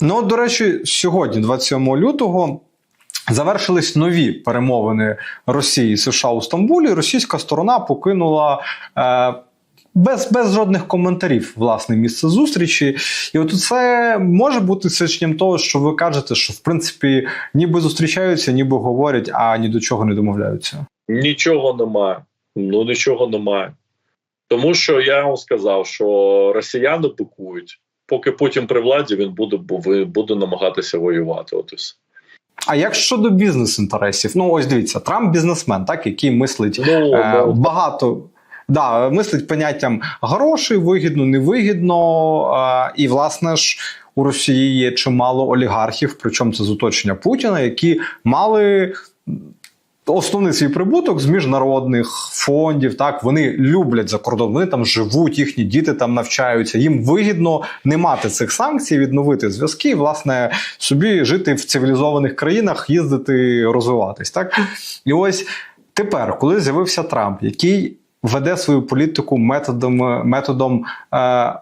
Ну, до речі, сьогодні, 27 лютого. Завершились нові перемовини Росії і США у Стамбулі. Російська сторона покинула е, без без жодних коментарів власне місце зустрічі. І от це може бути свідченням того, що ви кажете, що в принципі ніби зустрічаються, ніби говорять, а ні до чого не домовляються. Нічого немає. Ну нічого немає. Тому що я вам сказав, що росіяни бикують, поки Путін при владі він буде буде намагатися воювати. От і все. А як щодо бізнес-інтересів? Ну, ось дивіться, Трамп бізнесмен, так, який мислить ну, е, багато. Да, мислить поняттям грошей, вигідно, невигідно. Е, і, власне ж, у Росії є чимало олігархів, причому це з оточення Путіна, які мали основний свій прибуток з міжнародних фондів. Так вони люблять за кордон. Вони там живуть, їхні діти там навчаються. Їм вигідно не мати цих санкцій, відновити зв'язки, і, власне, собі жити в цивілізованих країнах, їздити, розвиватись. Так і ось тепер, коли з'явився Трамп, який веде свою політику методом методом. Е,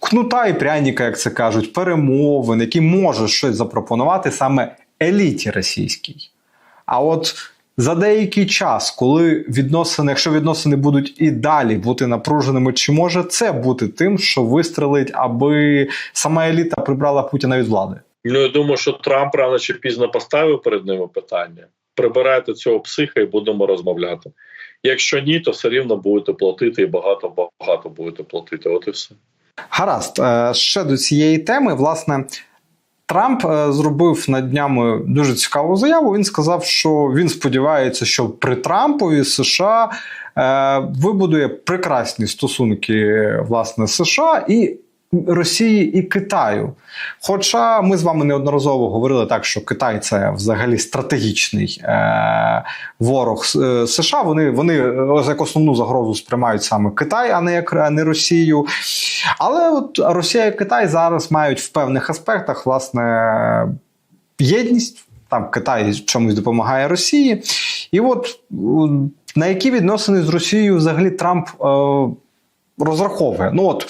Кнута і пряніка, як це кажуть, перемовин, який може щось запропонувати саме еліті російській. А от за деякий час, коли відносини, якщо відносини будуть і далі бути напруженими, чи може це бути тим, що вистрелить, аби сама еліта прибрала Путіна від влади? Ну я думаю, що Трамп рано чи пізно поставив перед ними питання. Прибирайте цього психа і будемо розмовляти. Якщо ні, то все рівно будете платити і багато багато будете платити. От і все. Гаразд, е, ще до цієї теми, власне, Трамп е, зробив над днями дуже цікаву заяву. Він сказав, що він сподівається, що при Трампові США е, вибудує прекрасні стосунки власне США і Росії і Китаю. Хоча ми з вами неодноразово говорили так, що Китай це взагалі стратегічний е, ворог е, США. Вони вони як основну загрозу сприймають саме Китай, а не як а не Росію. Але от Росія і Китай зараз мають в певних аспектах власне єдність. Там Китай чомусь допомагає Росії. І от на які відносини з Росією взагалі Трамп е, розраховує? Ну от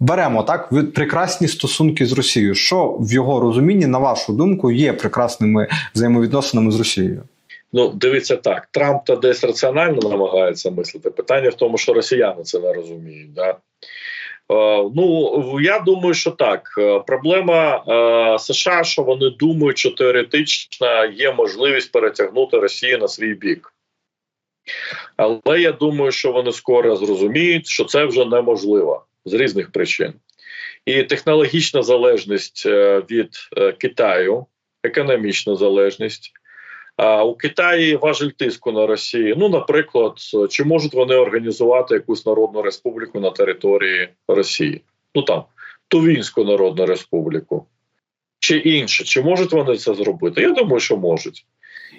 беремо так прекрасні стосунки з Росією. Що в його розумінні, на вашу думку, є прекрасними взаємовідносинами з Росією? Ну, дивіться так, Трамп та десь раціонально намагається мислити. Питання в тому, що росіяни це не розуміють. Да? Е, ну я думаю, що так. Е, проблема е, США, що вони думають, що теоретично є можливість перетягнути Росію на свій бік. Але я думаю, що вони скоро зрозуміють, що це вже неможливо з різних причин. І технологічна залежність е, від е, Китаю, економічна залежність. А у Китаї важель тиску на Росію. Ну, наприклад, чи можуть вони організувати якусь народну республіку на території Росії? Ну там Тувінську Народну Республіку чи інше, чи можуть вони це зробити? Я думаю, що можуть.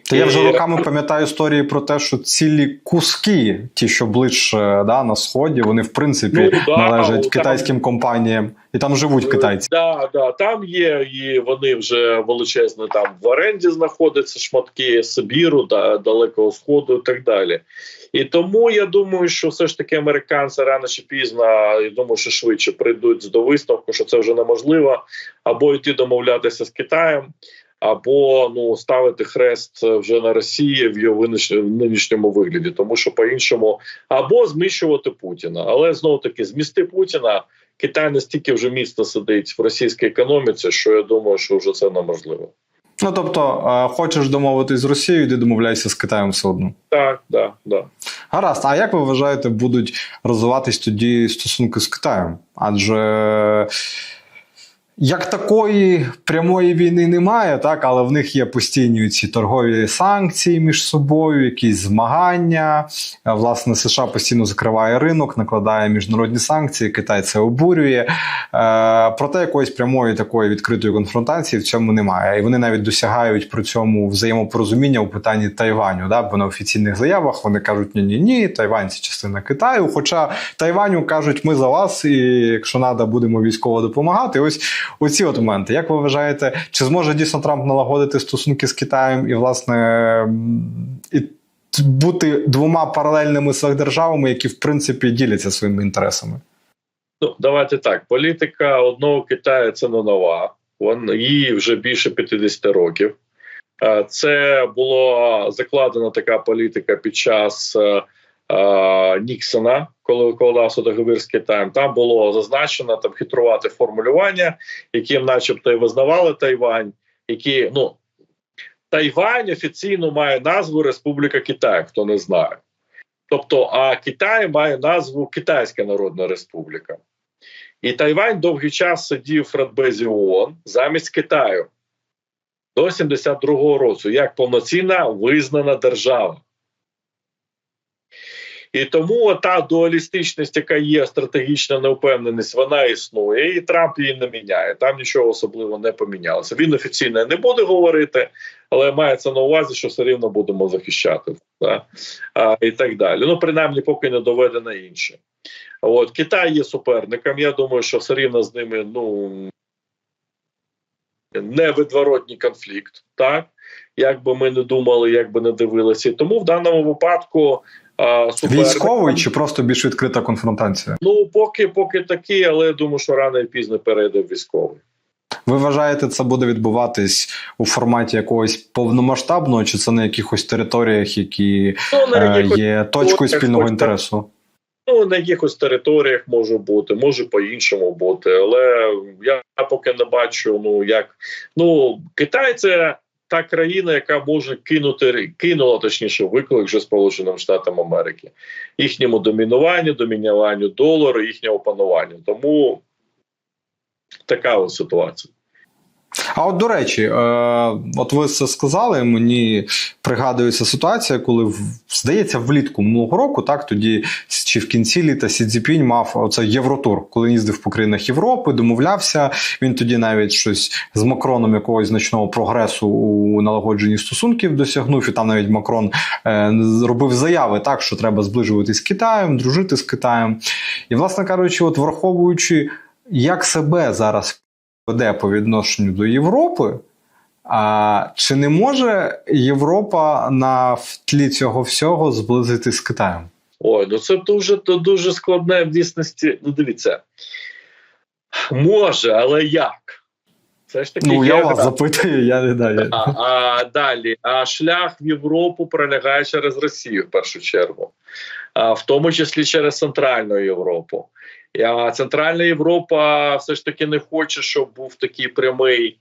Та я вже роками пам'ятаю історії про те, що цілі куски, ті, що ближче да, на сході, вони в принципі ну, да, належать там, китайським компаніям і там живуть китайці. Да, да, там є і вони вже величезно там в оренді знаходяться шматки Сибіру, да, Далекого Сходу і так далі. І тому я думаю, що все ж таки американці рано чи пізно, я думаю, що швидше прийдуть до висновку, що це вже неможливо, або йти домовлятися з Китаєм або ну ставити хрест вже на Росії в його нинішньому вигляді, тому що по-іншому або зміщувати Путіна, але знову таки змісти Путіна. Китай настільки вже міцно сидить в російській економіці, що я думаю, що вже це неможливо. Ну тобто, хочеш домовитись з Росією, йди домовляйся з Китаєм все одно. Так, да, да. Гаразд. А як ви вважаєте, будуть розвиватись тоді стосунки з Китаєм? Адже як такої прямої війни немає, так але в них є постійні ці торгові санкції між собою, якісь змагання. Власне, США постійно закриває ринок, накладає міжнародні санкції. Китай це обурює. Е, проте якоїсь прямої такої відкритої конфронтації в цьому немає. І вони навіть досягають при цьому взаємопорозуміння у питанні Тайваню. Да? Бо на офіційних заявах вони кажуть, ні, ні, ні, Тайвань це частина Китаю. Хоча Тайваню кажуть, ми за вас, і якщо треба, будемо військово допомагати. Ось оці от моменти. Як ви вважаєте, чи зможе дійсно Трамп налагодити стосунки з Китаєм і, власне, і бути двома паралельними державами, які в принципі діляться своїми інтересами? Ну, давайте так. Політика одного Китаю це не нова. Вон їй вже більше 50 років. Е, Це була закладена така політика під час е, Ніксона, коли викладався договір з Китаєм. Там було зазначено там хитрувати формулювання, яким, начебто, і визнавали Тайвань, які ну Тайвань офіційно має назву Республіка Китай, хто не знає. Тобто, а Китай має назву Китайська Народна Республіка. І Тайвань довгий час сидів в Радбезі ООН замість Китаю до 72-го року як повноцінна визнана держава. І тому та дуалістичність, яка є стратегічна неупевненість, вона існує, і Трамп її не міняє. Там нічого особливо не помінялося. Він офіційно не буде говорити, але мається на увазі, що все рівно будемо захищати да? а, і так далі. Ну, принаймні, поки не доведено інше. От Китай є суперником. Я думаю, що все рівно з ними ну невидворотній конфлікт, так як би ми не думали, як би не дивилися. Тому в даному випадку а, Військовий чи просто більш відкрита конфронтація? ну поки поки такий, але я думаю, що рано і пізно перейде в військовий. Ви вважаєте, це буде відбуватись у форматі якогось повномасштабного, чи це на якихось територіях, які Ну на е, якихось є точкою спільного інтересу? Ну, на якихось територіях може бути, може по-іншому бути, але я поки не бачу. Ну як ну Китай це та країна, яка може кинути кинула точніше виклик вже Сполученим Штатам Америки, їхньому домінуванню, домінуванню долару, їхнього пануванню. Тому така ось ситуація. А от до речі, е, от ви це сказали. Мені пригадується ситуація, коли здається, влітку минулого року, так тоді чи в кінці літа Сі Цзіпінь мав оцей євротур, коли їздив по країнах Європи, домовлявся. Він тоді навіть щось з Макроном якогось значного прогресу у налагодженні стосунків досягнув, і там навіть Макрон е, зробив заяви, так що треба зближуватись з Китаєм, дружити з Китаєм. І, власне кажучи, от враховуючи, як себе зараз веде по відношенню до Європи. А чи не може Європа на тлі цього всього зблизити з Китаєм? Ой, ну це дуже дуже складне в дійсності. Ну, дивіться, може, але як? Це ж таки Ну є я вас запитую, я не даю. А, а далі, а шлях в Європу пролягає через Росію в першу чергу, а, в тому числі через Центральну Європу. А Центральна Європа все ж таки не хоче, щоб був такий прямий.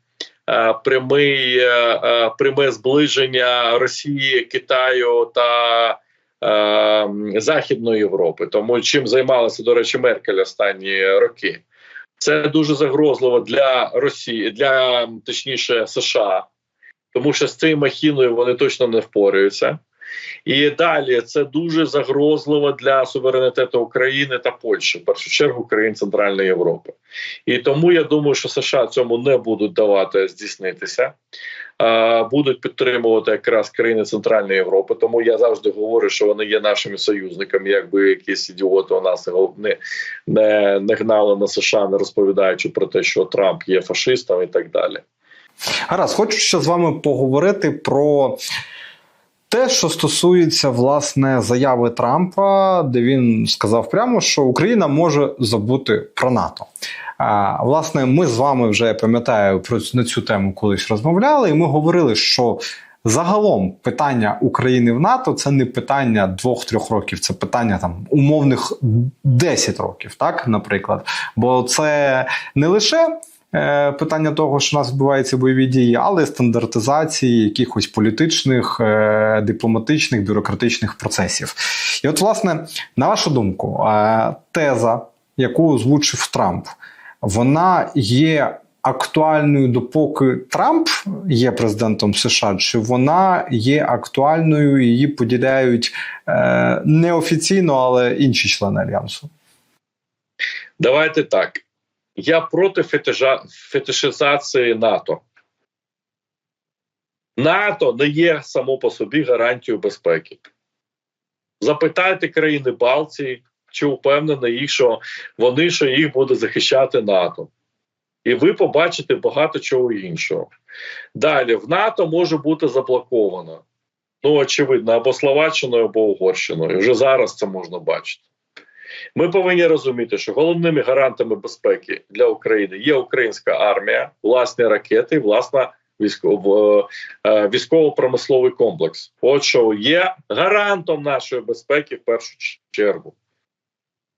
е, Прямий, е, е, пряме зближення Росії, Китаю та е, Західної Європи, тому чим займалася, до речі, Меркель останні роки. Це дуже загрозливо для Росії, для точніше США, тому що з цією махіною вони точно не впораються. І далі це дуже загрозливо для суверенітету України та Польщі, в першу чергу країн Центральної Європи. І тому я думаю, що США цьому не будуть давати здійснитися, будуть підтримувати якраз країни Центральної Європи. Тому я завжди говорю, що вони є нашими союзниками, якби якісь ідіоти у нас не, не, не гнали на США, не розповідаючи про те, що Трамп є фашистом і так далі. Гаразд, хочу ще з вами поговорити про те, що стосується власне заяви Трампа, де він сказав прямо, що Україна може забути про НАТО. Власне, ми з вами вже пам'ятаю про на цю тему колись розмовляли, і ми говорили, що. Загалом питання України в НАТО це не питання двох-трьох років, це питання там умовних 10 років, так, наприклад. Бо це не лише питання того, що у нас відбуваються бойові дії, але стандартизації якихось політичних, е, дипломатичних, бюрократичних процесів. І от, власне, на вашу думку, е, теза, яку озвучив Трамп, вона є актуальною допоки Трамп є президентом США, чи вона є актуальною її поділяють е, неофіційно, але інші члени альянсу? Давайте так. Я проти фетишизації НАТО. НАТО не є само по собі гарантією безпеки. Запитайте країни Балтії, чи впевнені їх, що вони що їх буде захищати НАТО. І ви побачите багато чого іншого. Далі в НАТО може бути заблоковано. Ну, очевидно, або Словаччиною, або Угорщиною. Вже зараз це можна бачити. Ми повинні розуміти, що головними гарантами безпеки для України є українська армія, власні ракети, власна військово, е, військово-промисловий комплекс. От що є гарантом нашої безпеки в першу чергу.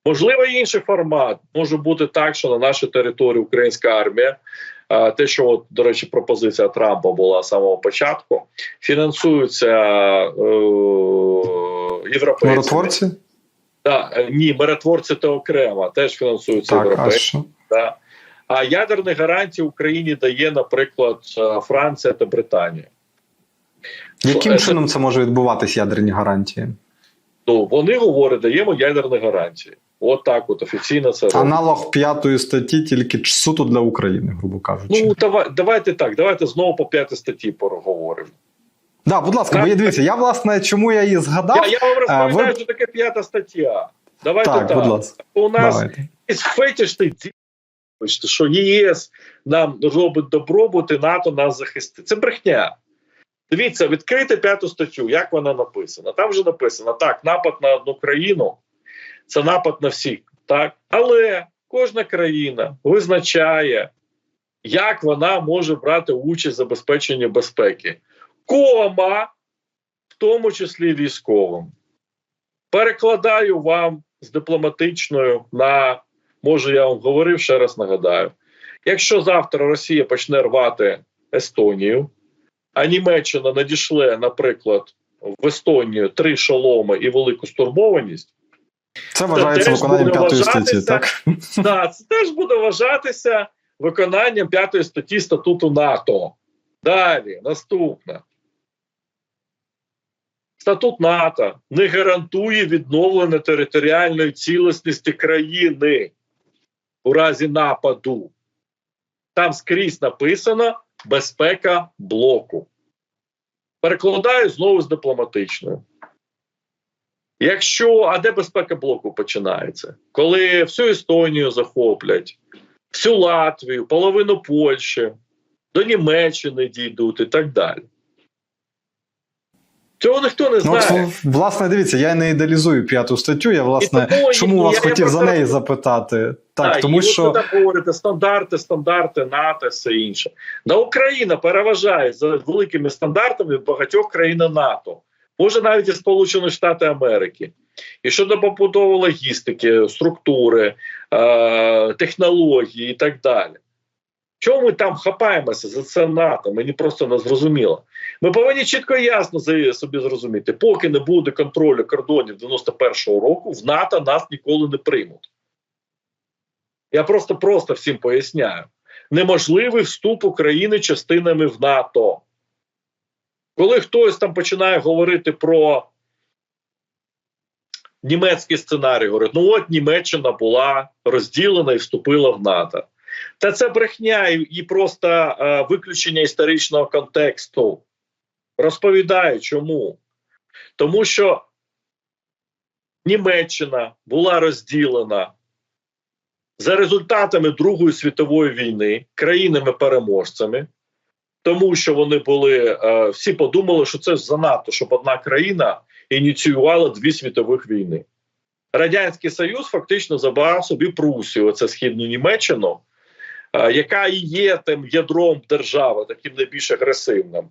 Можливо, інший формат може бути так, що на нашій території українська армія, е, те, що от, до речі, пропозиція Трампа була з самого початку, фінансуються е, європейцями. Да, е, ні, миротворці це окремо, теж фінансуються а Да. А ядерні гарантії Україні дає, наприклад, е, Франція та Британія. Яким Е, чином це може відбуватись ядерні гарантії? Ну, вони говорять, даємо ядерні гарантії. От так, от офіційно це. Аналог п'ятої статті тільки суто для України, грубо кажучи. Ну давай, давайте так. Давайте знову по п'ятій статті поговоримо. Да, будь ласка, бо я дивіться, я власне чому я її згадав. Я, я вам розповідаю, ви- що таке п'ята стаття. Давайте так, так. будь ласка, У нас давайте. є фетішний ді- що ЄС нам робить добробут і НАТО нас захистить. Це брехня. Дивіться, відкрити п'яту статтю, як вона написана. Там вже написано: так, напад на одну країну це напад на всіх. Так? Але кожна країна визначає, як вона може брати участь в забезпеченні безпеки. Кома, в тому числі військовим. Перекладаю вам з дипломатичною на може я вам говорив, ще раз нагадаю: якщо завтра Росія почне рвати Естонію, а Німеччина надішле, наприклад, в Естонію три шоломи і велику стурбованість, Це вважається теж виконанням п'ятої статті, так? да, це теж буде вважатися виконанням п'ятої статті статуту НАТО. Далі, наступне. Статут НАТО не гарантує відновлення територіальної цілісності країни у разі нападу. Там скрізь написано безпека блоку. Перекладаю знову з дипломатичною. Якщо, а де безпека блоку починається? Коли всю Естонію захоплять, всю Латвію, половину Польщі, до Німеччини дійдуть і так далі. Цього ніхто не Ну, знає. от, власне, дивіться, я не ідеалізую п'яту статтю. Я власне тому, чому ну, вас я- хотів я за неї запитати? Так, Так, тому і що ви так говорите стандарти, стандарти, НАТО, все інше. Да Україна переважає за великими стандартами багатьох країн НАТО, може навіть і Сполучені Штати Америки. І щодо побудови логістики, структури, е- технології і так далі. Чому ми там хапаємося за це НАТО? Мені просто не зрозуміло. Ми повинні чітко і ясно собі зрозуміти, поки не буде контролю кордонів 91-го року, в НАТО нас ніколи не приймуть. Я просто просто всім поясняю: неможливий вступ України частинами в НАТО. Коли хтось там починає говорити про німецький сценарій, говорить, ну от Німеччина була розділена і вступила в НАТО. Та це брехня і, просто е, виключення історичного контексту. Розповідаю, чому. Тому що Німеччина була розділена за результатами Другої світової війни країнами-переможцями, тому що вони були е, всі подумали, що це занадто, щоб одна країна ініціювала дві світових війни. Радянський Союз фактично забрав собі Прусію, оце східну Німеччину, яка і є тим ядром держави, таким найбільш агресивним.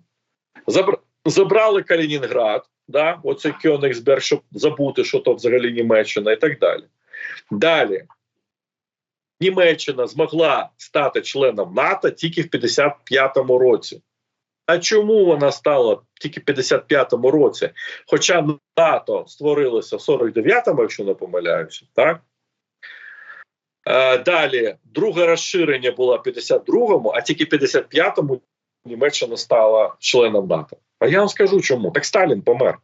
Забрали Калінінград, да, оцей Кьонігсберг, щоб забути, що то взагалі Німеччина, і так далі. Далі. Німеччина змогла стати членом НАТО тільки в 55-му році. А чому вона стала тільки в 55-му році? Хоча НАТО створилося в 49-му, якщо не помиляюся, так? Е, далі, друге розширення було в 52-му, а тільки в 55-му Німеччина стала членом НАТО. А я вам скажу чому. Так Сталін помер.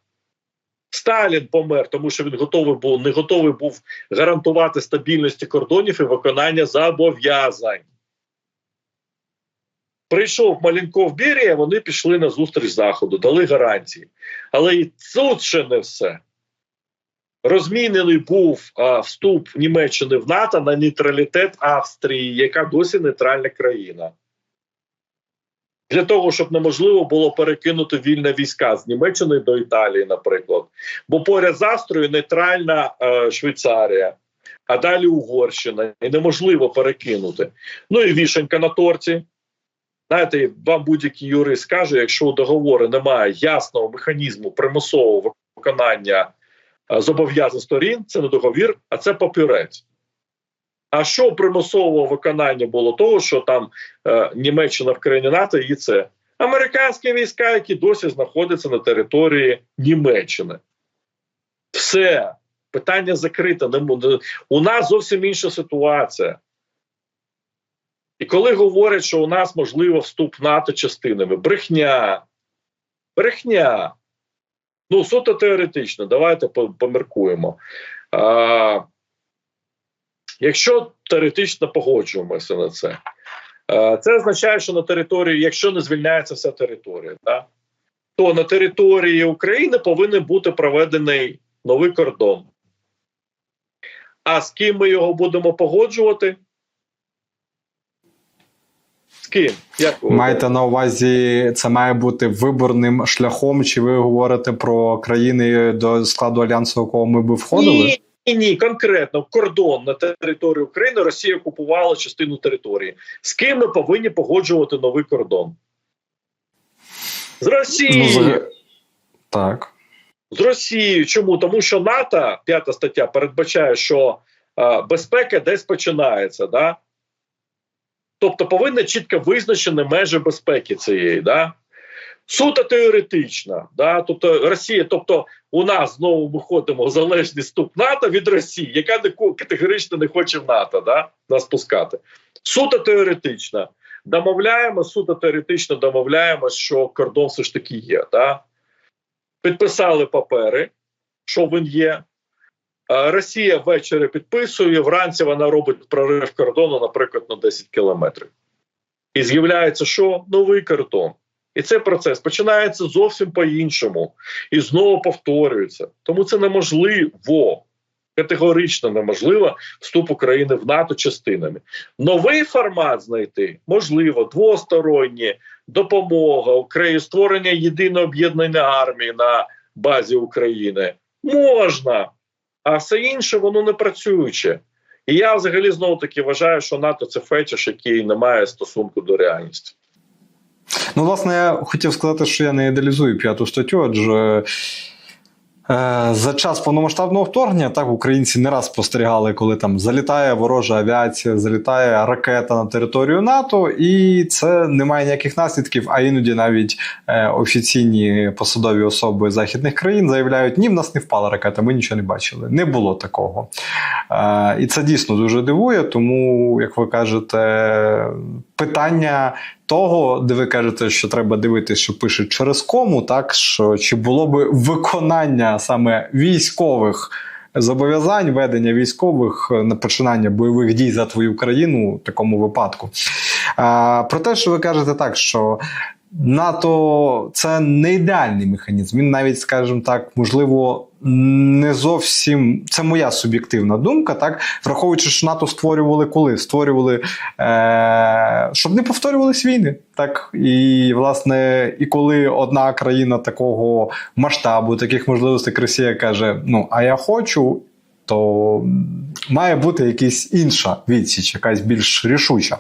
Сталін помер, тому що він готовий був не готовий був гарантувати стабільності кордонів і виконання зобов'язань. Прийшов Малінков Берія, вони пішли на зустріч заходу, дали гарантії. Але і тут ще не все. Розмінений був а, вступ Німеччини в НАТО на нейтралітет Австрії, яка досі нейтральна країна. Для того, щоб неможливо було перекинути вільне війська з Німеччини до Італії, наприклад. Бо поряд з Австрією нейтральна е, Швейцарія. а далі Угорщина, і неможливо перекинути. Ну і вішенька на торті. Знаєте, вам будь-який юрист скаже, якщо у договору немає ясного механізму примусового виконання зобов'язань сторін, це не договір, а це папірець. А що примусового виконання було того, що там е, Німеччина в країні НАТО і це американські війська, які досі знаходяться на території Німеччини. Все, питання закрите. У нас зовсім інша ситуація. І коли говорять, що у нас можливо вступ НАТО частинами, брехня, брехня. Ну, суто теоретично, давайте поміркуємо. А, якщо теоретично погоджуємося на це, а, це означає, що на території, якщо не звільняється вся територія, да, то на території України повинен бути проведений новий кордон. А з ким ми його будемо погоджувати? Ким? Як Маєте на увазі, це має бути виборним шляхом, чи ви говорите про країни до складу альянсу, в якого ми би входили? Ні, ні, ні, конкретно кордон на території України Росія окупувала частину території. З ким ми повинні погоджувати новий кордон? З Росією. Ну, Так. З Росією. Чому? Тому що НАТО, п'ята стаття, передбачає, що е, безпека десь починається. Да? Тобто повинні чітко визначені межі безпеки цієї. Да? Суто теоретично. Да? Тобто Росія, тобто у нас знову виходимо в залежний ступ НАТО від Росії, яка не категорично не хоче в НАТО да? нас пускати. Суто теоретично. Домовляємо, суто теоретично домовляємось, що кордон все ж таки є. Да? Підписали папери, що він є. Росія ввечері підписує, вранці вона робить прорив кордону, наприклад, на 10 кілометрів. І з'являється, що новий кордон. І цей процес починається зовсім по-іншому і знову повторюється. Тому це неможливо, категорично неможливо вступ України в НАТО частинами. Новий формат знайти можливо, двосторонні допомога Україні, створення єдиної об'єднаної армії на базі України можна, а все інше воно не працююче. І я взагалі знову таки вважаю, що НАТО це фетиш, який не має стосунку до реальності. Ну, власне, я хотів сказати, що я не ідеалізую п'яту статтю, адже. Е, За час повномасштабного вторгнення так українці не раз спостерігали, коли там залітає ворожа авіація, залітає ракета на територію НАТО, і це не має ніяких наслідків. А іноді навіть е, офіційні посадові особи західних країн заявляють: ні, в нас не впала ракета, ми нічого не бачили. Не було такого. Е, І це дійсно дуже дивує. Тому, як ви кажете, питання того, де ви кажете, що треба дивитися, що пишуть через кому, так що чи було би виконання саме військових зобов'язань, ведення військових на починання бойових дій за твою країну в такому випадку. А, про те, що ви кажете так, що НАТО це не ідеальний механізм. Він навіть, скажімо так, можливо, не зовсім це моя суб'єктивна думка, так враховуючи, що НАТО створювали коли? Створювали, е- щоб не повторювались війни. Так і власне, і коли одна країна такого масштабу, таких можливостей, як Росія каже: Ну, а я хочу. То має бути якась інша відсіч, якась більш рішуча.